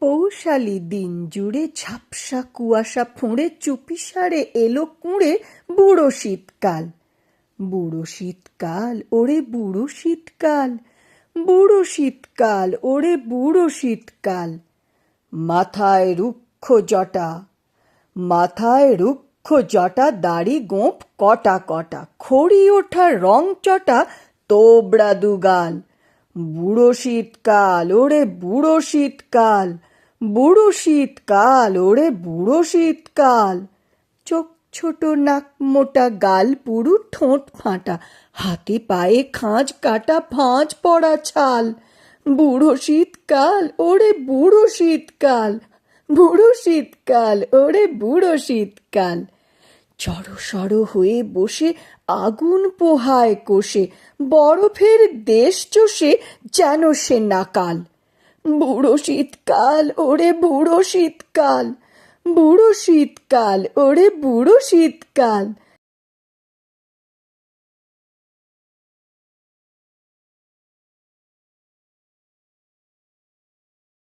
পৌশালী দিন জুড়ে ঝাপসা কুয়াশা ফুঁড়ে চুপিসারে এলো কুঁড়ে বুড়ো শীতকাল। বুড়ো শীতকাল, ওরে বুড়ো শীতকাল। বুড়ো শীতকাল, ওরে বুড়ো শীতকাল। মাথায় রুক্ষ জটা, মাথায় রুক্ষ জটা, দাড়ি গোঁপ কটা কটা, খড়ি ওঠা রং চটা, তোবড়া দুগাল। বুড়ো শীতকাল, ওরে বুড়ো শীতকাল। বুড়ো শীতকাল, ওরে বুড়ো শীতকাল। চোখ ছোট, নাক মোটা, গাল পুরু, ঠোঁট ফাঁটা, হাতে পায়ে খাঁজ, কাটা ফাঁজ, পড়া ছাল। বুড়ো শীতকাল, ওরে বুড়ো শীতকাল। বুড়ো শীতকাল, ওরে বুড়ো শীতকাল। জড়সড় হয়ে বসে, আগুন পোহায় কোষে, বরফের দেশ চষে, যেন সে নাকাল। বুড়ো শীতকাল ওরে বুড়ো শীতকাল। বুড়ো শীতকাল ওরে বুড়ো শীতকাল।